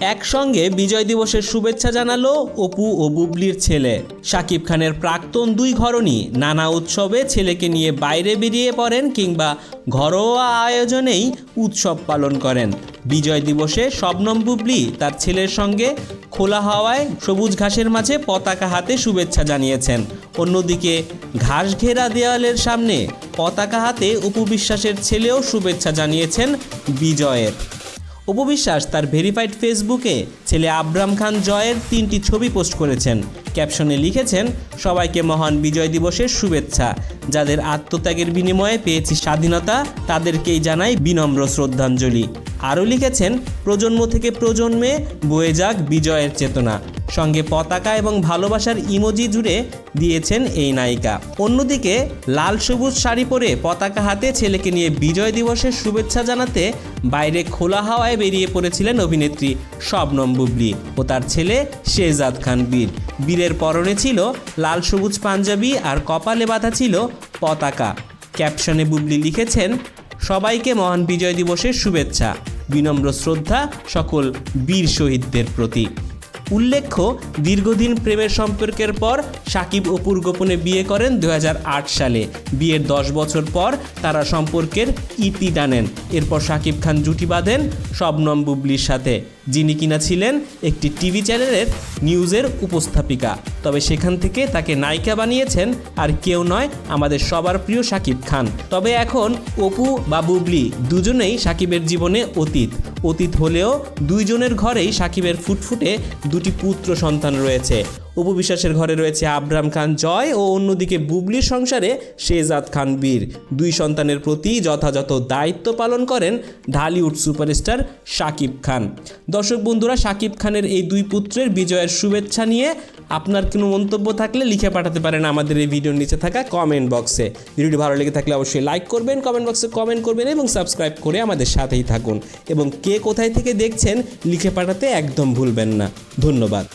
একসঙ্গে বিজয় দিবসের শুভেচ্ছা জানালো অপু ও বুবলির ছেলে। শাকিব খানের প্রাক্তন দুই ঘরণী নানা উৎসবে ছেলেকে নিয়ে বাইরে বেরিয়ে পড়েন কিংবা ঘরোয়া আয়োজনেই উৎসব পালন করেন। বিজয় দিবসে শবনম বুবলি তার ছেলের সঙ্গে খোলা হাওয়ায় সবুজ ঘাসের মাঝে পতাকা হাতে শুভেচ্ছা জানিয়েছেন। অন্যদিকে ঘাস ঘেরা দেওয়ালের সামনে পতাকা হাতে উপবিশ্বাসের ছেলেও শুভেচ্ছা জানিয়েছেন বিজয়ের। উপবিশ্বাস তার ভেরিফাইড ফেসবুকে ছেলে আব্রাম খান জয়ের তিনটি ছবি পোস্ট করেছেন। ক্যাপশনে লিখেছেন, সবাইকে মহান বিজয় দিবসের শুভেচ্ছা। যাদের আত্মত্যাগের বিনিময়ে পেয়েছি স্বাধীনতা, তাদেরকেই জানাই বিনম্র শ্রদ্ধাঞ্জলি। আরও লিখেছেন, প্রজন্ম থেকে প্রজন্মে বয়ে যাক বিজয়ের চেতনা। সঙ্গে পতাকা এবং ভালোবাসার ইমোজি জুড়ে দিয়েছেন এই নায়িকা। অন্যদিকে লাল সবুজ শাড়ি পরে পতাকা হাতে ছেলেকে নিয়ে বিজয় দিবসের শুভেচ্ছা জানাতে বাইরে খোলা হাওয়ায় বেরিয়ে পড়েছিলেন অভিনেত্রী শবনম বুবলি ও তার ছেলে শেহজাদ খান বীর। বীরের পরনে ছিল লাল সবুজ পাঞ্জাবি আর কপালে বাঁধা ছিল পতাকা। ক্যাপশনে বুবলি লিখেছেন, সবাইকে মহান বিজয় দিবসের শুভেচ্ছা। বিনম্র শ্রদ্ধা সকল বীর শহীদদের প্রতি। উল্লেখ্য, দীর্ঘদিন প্রেমের সম্পর্কের পর সাকিব অপুর গোপনে বিয়ে করেন দু হাজার আট সালে। বিয়ের দশ বছর পর তারা সম্পর্কের ইতি টানেন। এরপর সাকিব খান জুটি বাঁধেন শবনম বুবলির সাথে। যিনি কিনা ছিলেন একটি টিভি চ্যানেলের নিউজের উপস্থাপিকা। তবে সেখান থেকে তাকে নায়িকা বানিয়েছেন আর কেউ নয়, আমাদের সবার প্রিয় সাকিব খান। তবে এখন অপু বা বুবলি দুজনেই সাকিবের জীবনে অতীত। অতীত হলেও দুইজনের ঘরেই সাকিবের ফুটফুটে দুটি পুত্র সন্তান রয়েছে। অপু বিশ্বাসের ঘরে রয়েছে আবরাম খান জয় ও অন্যদিকে বুবলির সংসারে শেহজাদ খান বীর। দুই সন্তানের প্রতি যথাযথ দায়িত্ব পালন করেন ঢালিউড সুপারস্টার শাকিব খান। দর্শক বন্ধুরা, শাকিব খানের এই দুই পুত্রের বিজয়ের শুভেচ্ছা নিয়ে আপনার কোনো মন্তব্য থাকলে লিখে পাঠাতে পারেন আমাদের এই ভিডিওর নিচে থাকা কমেন্ট বক্সে ভিডিওটি ভালো লেগে থাকলে অবশ্যই লাইক করবেন কমেন্ট বক্সে কমেন্ট করবেন এবং সাবস্ক্রাইব করে আমাদের সাথেই থাকুন। এবং কে কোথায় থেকে দেখছেন, লিখে পাঠাতে একদম ভুলবেন না। ধন্যবাদ।